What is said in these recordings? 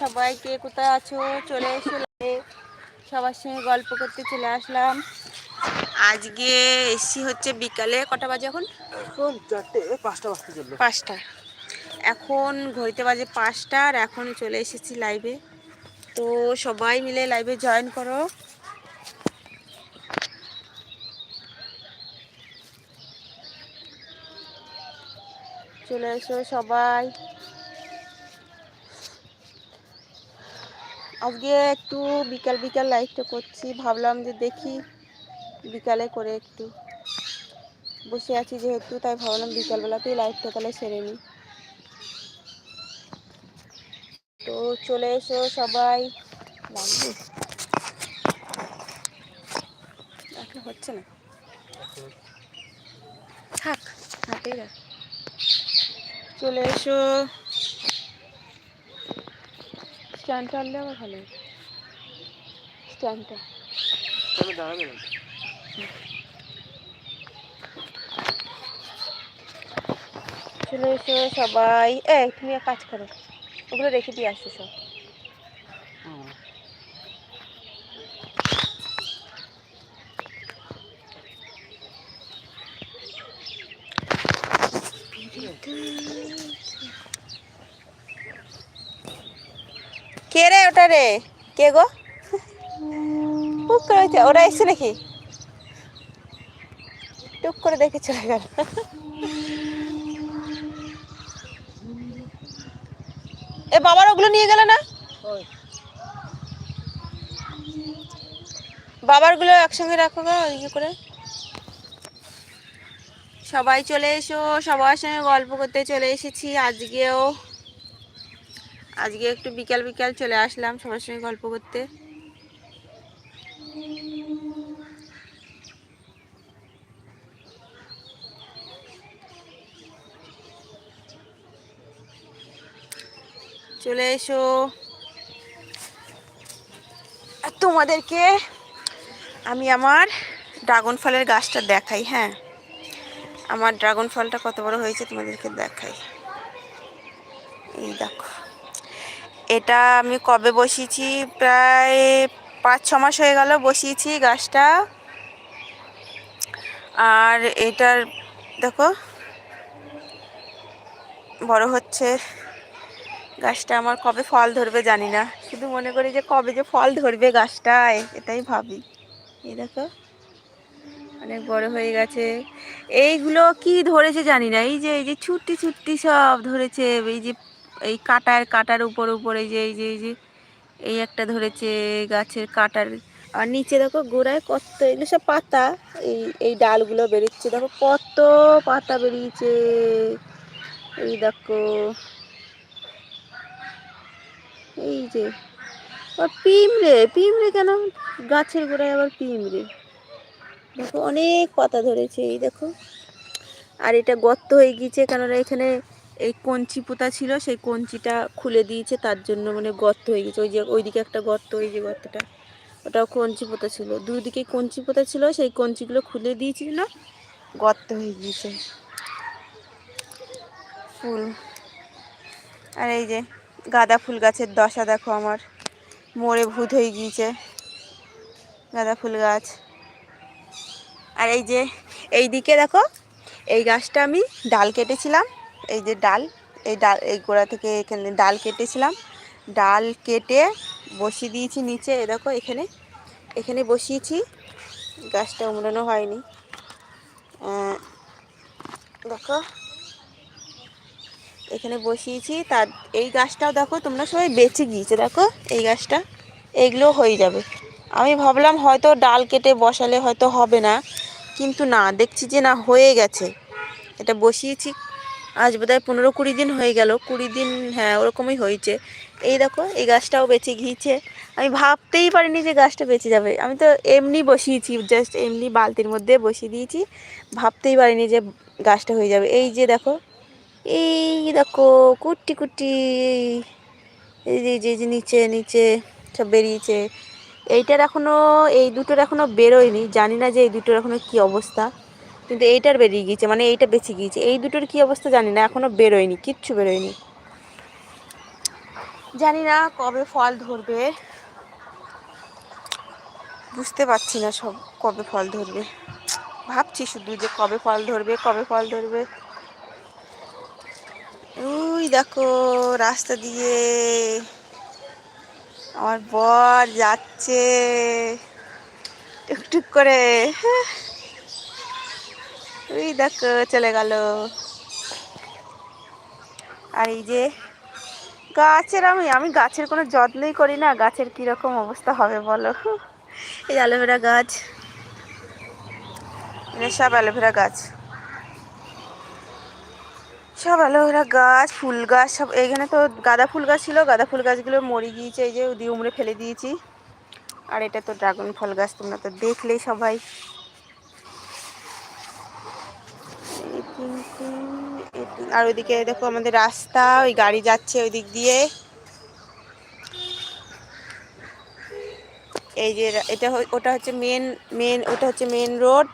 সবাইকে কোথায় আছো? চলে এসো সবার সঙ্গে গল্প করতে চলে আসলাম। আজকে এসি হচ্ছে বিকালে কটা বাজে এখন? পাঁচটা এখন ঘড়িতে বাজে পাঁচটা আর এখন চলে এসেছি লাইভে তো সবাই মিলে লাইভে জয়েন করো। চলে এসো সবাই। আজকে একটু বিকাল বিকাল লাইভটা করছি। ভাবলাম যে দেখি বিকালে করে একটু। বসে আছি যেহেতু তাই ভাবলাম বিকালবেলাতেই লাইভটা তাহলে সেরে নিই। তো চলে এসো সবাই। হচ্ছে না। থাক হাতেই চলে এসো। স্ট্যান্ডটা আনলে আমার ভালো হতো। স্ট্যান্ডটা। দাঁড়াবে না। চলে এসো সবাই। এ তুমি এক কাজ করো। ওগুলো রেখে দিয়ে আসছো সব হুম। রে কে গো? টুক করে হয়েছে ওরা এসছে নাকি? টুক করে দেখে চলে গেল। এ বাবার ওগুলো নিয়ে গেল না? ওই, বাবারগুলো একসঙ্গে রাখো গো ইয়ে করে। সবাই চলে এসো সবার সঙ্গে গল্প করতে চলে এসেছি আজকেও। আজকে একটু বিকাল বিকাল চলে আসলাম সবার সঙ্গে গল্প করতে। চলে এসো। তোমাদেরকে আমি আমার ড্রাগন ফলের গাছটা দেখাই হ্যাঁ? আমার ড্রাগন ফলটা কত বড় হয়েছে তোমাদেরকে দেখাই। এই দেখো। এটা আমি কবে বসিয়েছি? প্রায় পাঁচ ছ মাস হয়ে গেল বসিয়েছি গাছটা। আর এটার, দেখো, বড় হচ্ছে। গাছটা আমার কবে ফল ধরবে জানি না। শুধু মনে করি যে কবে যে ফল ধরবে গাছটায়, এটাই ভাবি। এই দেখো, অনেক বড় হয়ে গেছে। এইগুলো কি ধরেছে জানি না। এই যে এই যে ছুটি ছুটি সব ধরেছে। এই যে এই কাটার কাটার উপর, উপরে যে, এই যে এই যে, এই একটা ধরেছে গাছের কাটার। আর নিচে দেখো গোড়ায় কত, এগুলো সব পাতা, এই এই ডালগুলো বেরিয়েছে দেখো কত পাতা বেরিয়েছে। এই দেখো, এই যে পিমড়ে পিমড়ে কেন? গাছের গোড়ায় আবার পিমড়ে দেখো অনেক পাতা ধরেছে, এই দেখো। আর এটা গর্ত হয়ে গিয়েছে, কেননা এখানে এই কঞ্চি পোতা ছিল, সেই কঞ্চিটা খুলে দিয়েছে, তার জন্য মানে গর্ত হয়ে গেছে। ওই যে, ওইদিকে একটা গর্ত, ওই যে গর্তটা। ওটাও কঞ্চি পোতা ছিল। দুদিকে কঞ্চি পোতা ছিল, সেই কঞ্চিগুলো খুলে দিয়েছিল, গর্ত হয়ে গিয়েছে। ফুল। আর এই যে, গাঁদা ফুল গাছের দশা দেখো আমার। মরে ভূত হয়ে গিয়েছে। গাঁদা ফুল গাছ। আর এই যে এই দিকে দেখো, এই গাছটা আমি ডাল কেটেছিলাম। এই যে ডাল, এই ডাল, এই গোড়া থেকে এখানে ডাল কেটেছিলাম। ডাল কেটে বসিয়ে দিয়েছি নিচে এ দেখো এখানে। এখানে বসিয়েছি। গাছটা উমড়ানো হয়নি। দেখো। এখানে বসিয়েছি। তার, এই গাছটাও দেখো, তোমরা সবাই বেঁচে গিয়েছে, দেখো এই গাছটা। এইগুলো হয়ে যাবে। আমি ভাবলাম হয়তো ডাল কেটে বসালে হয়তো হবে না, কিন্তু না, দেখছি যে না, হয়ে গেছে। এটা বসিয়েছি। আজ বোধহয় পনেরো কুড়ি দিন হয়ে গেল। কুড়ি দিন হ্যাঁ ওরকমই হয়েছে। এই দেখো, এই গাছটাও বেঁচে গিয়েছে। আমি ভাবতেই পারিনি যে গাছটা বেঁচে যাবে। আমি তো এমনি বসিয়েছি জাস্ট এমনি বালতির মধ্যে বসিয়ে দিয়েছি। ভাবতেই পারিনি যে গাছটা হয়ে যাবে। এই যে দেখো, এই দেখো কুটি কুটি এই যে যে যে নিচে নিচে সব বেরিয়েছে। এইটার এখনও এই দুটোর এখনও বেরোয়নি। জানি না যে এই দুটোর এখনও কি অবস্থা। কিন্তু এইটার বেরিয়ে গিয়েছে মানে এইটা বেঁচে গিয়েছে। এই দুটোর কি অবস্থা জানি না, এখনও বেরোয়নি, কিচ্ছু বেরোয়নি। জানি না কবে ফল ধরবে। বুঝতে পারছি না সব কবে ফল ধরবে। ভাবছি শুধু যে কবে ফল ধরবে, কবে ফল ধরবে। ওই দেখো, রাস্তা দিয়ে আমার বর যাচ্ছে। টুকটুক করে ওই দেখো, চলে গেল। আর এই যে গাছের আমি আমি গাছের কোনো যত্নই করি না, গাছের কীরকম অবস্থা হবে বলো? এই অ্যালোভেরা গাছ। সব অ্যালোভেরা গাছ। সব অ্যালোভেরা গাছ, ফুল গাছ, সব এইখানে তো গাঁদা ফুল গাছ ছিল, গাঁদা ফুল গাছগুলো মরে গিয়েছে, এই যে, দিয়ে উমড়ে ফেলে দিয়েছি। আর এটা তো ড্রাগন ফল গাছ, তোমরা তো দেখলেই সবাই। তিন- আর ওইদিকে দেখো আমাদের রাস্তা, ওই গাড়ি যাচ্ছে ওই দিক দিয়ে। এই যে এটা ওটা হচ্ছে মেন মেন ওটা হচ্ছে মেন রোড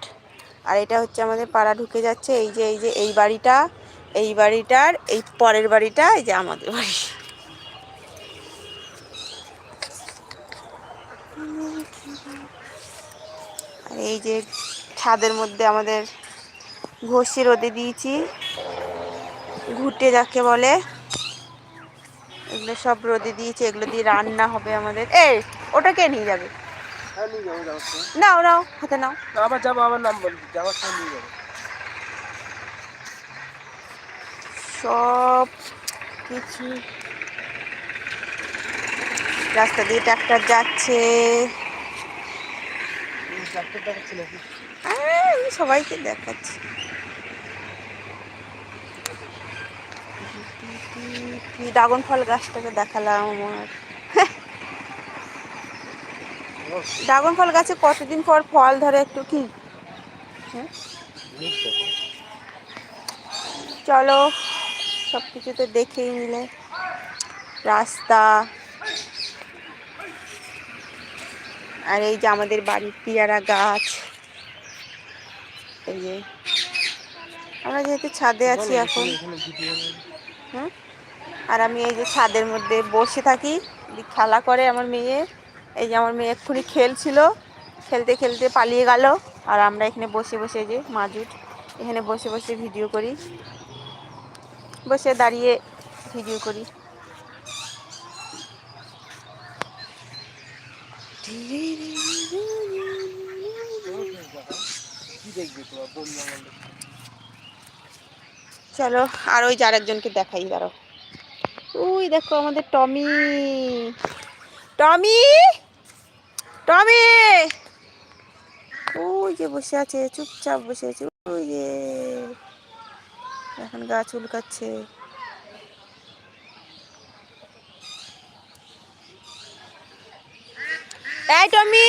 আর এটা হচ্ছে আমাদের পাড়া ঢুকে যাচ্ছে। এই যে এই যে, এই বাড়িটা, এই বাড়িটার, এই পরের বাড়িটা, এই যে আমাদের বাড়ি। আর এই যে ছাদের মধ্যে আমাদের ঘষি রোদে দিয়েছি। ঘুটে যাকে বলে এগুলো সব রোদে দিয়েছি এগুলো দিয়ে রান্না হবে আমাদের। এই ওটা কে নিয়ে যাবে? হ্যাঁ নাও নাও হাতে নাও। আবার যাব আবার নাম বলবি যাওয়ার সময় নিয়ে যাব। সব কিছু। রাস্তা দিয়ে ট্রাক্টর যাচ্ছে। আমি সবাইকে দেখাচ্ছি। ড্রাগন ফল গাছটাকে দেখালাম আমার। ড্রাগন ফল গাছে কতদিন পর ফল ধরে একটু কি? চলো সব কিছু তো দেখেই নিলে। রাস্তা। আর এই যে আমাদের বাড়ির পেয়ারা গাছ। এই যে। আমরা যেহেতু ছাদে আছি এখন। আর আমি এই যে ছাদের মধ্যে বসে থাকি খেলা করে আমার মেয়ে। এই যে আমার মেয়ে এক্ষুনি খেলছিল, খেলতে খেলতে পালিয়ে গেল। আর আমরা এখানে বসে বসে যে মাজুট, এখানে বসে বসে ভিডিও করি। বসে দাঁড়িয়ে ভিডিও করি। দেখবি বন্ধু চলো, আর ওই যে আরেকজনকে দেখাই দাঁড়ো ওই দেখো আমাদের টমি। টমি! টমি! ওই যে বসে আছে, চুপচাপ বসে আছে, ওই যে। এখন গাছ চুলকাচ্ছে। এই টমি!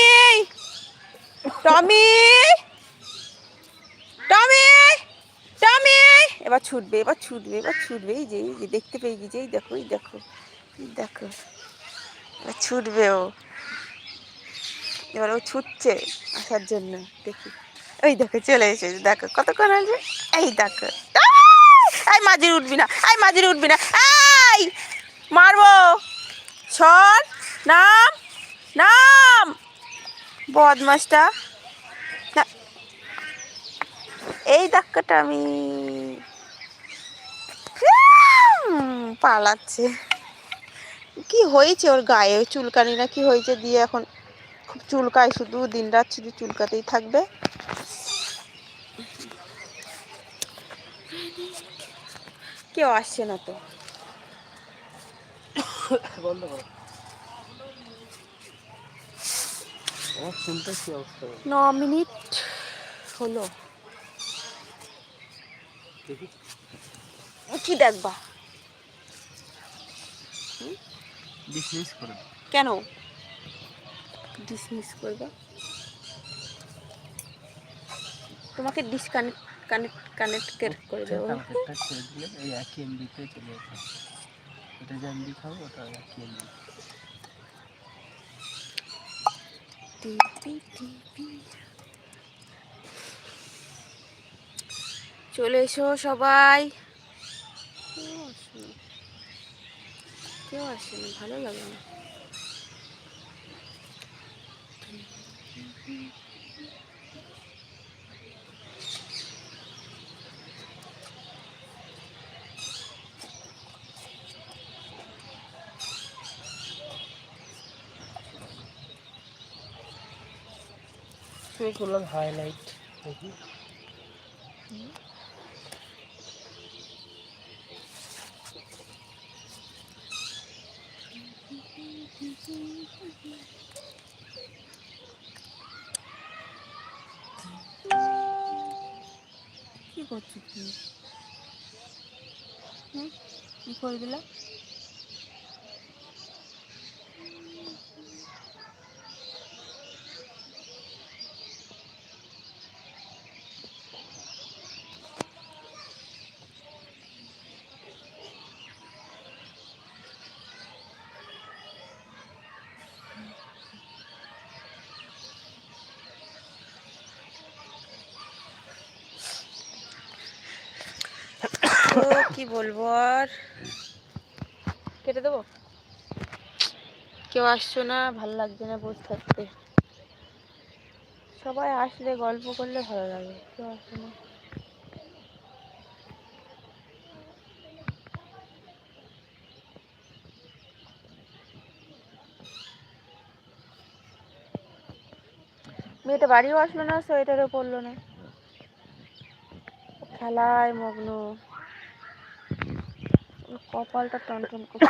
টমি! টমি! টমি এবার ছুটবে এবার ছুটবে এবার ছুটবে। এই যে এই যে, দেখতে পেয়ে গেছে। এই দেখো এই দেখো দেখো। এবার ছুটবে ও। এবার ও ছুটছে আসার জন্য। দেখি। ওই দেখো, চলে এসেছে। দেখো, কতক্ষণ আছে এই দেখো। আহ! এই মাঝির উঠবি না। এই মাঝির উঠবি না। এই! মারবো। সর নাম নাম। বদমাসটা। এই ধাক্কাটা আমি পালাচ্ছে। কি হয়েছে ওর গায়ে? ওই চুলকানি না কি হয়েছে? দিয়ে এখন খুব চুলকায় শুধু দিন রাত শুধু চুলকাতেই থাকবে। কেউ আসছে না তো। ন মিনিট হলো। কি দেখবা? ডিসমিস করে কেন? ডিসমিস করবা? তোমাকে ডিসকানেক্ট কানেক্ট কানেক্ট করে দেবো। কানেক্টরটা ছেড়ে দিলে এই একই এমবিতে চলে যেতে হবে। এটা যে এমবি খাব ওটা একই এমবি চলে এসো সবাই। কেউ আসেনি ভালো লাগে না করলাম হাইলাইট দেখি কি করছিস তুমি হুম? কি করে দিলা কি বলব আর? কেটে দেবো? কেউ আসছো না? ভালো লাগছে না বসে থাকতে। সবাই আসলে গল্প করলে ভালো লাগে, কেউ আসে না। মেয়েটা বাড়িও আসলো না, সোয়েটারও পরলো না। খেলায় মগ্ন। কপালটা টন টন করছে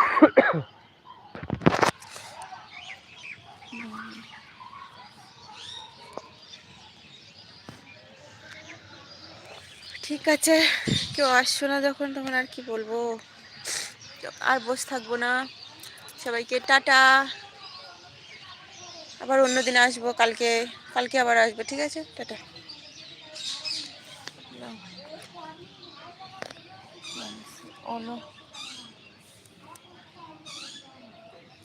ঠিক আছে কেউ আসছো না যখন তখন আর কি বলব আর বসে থাকব না সবাইকে টাটা আবার অন্য দিন আসব কালকে কালকে আবার আসব ঠিক আছে টাটা অন্য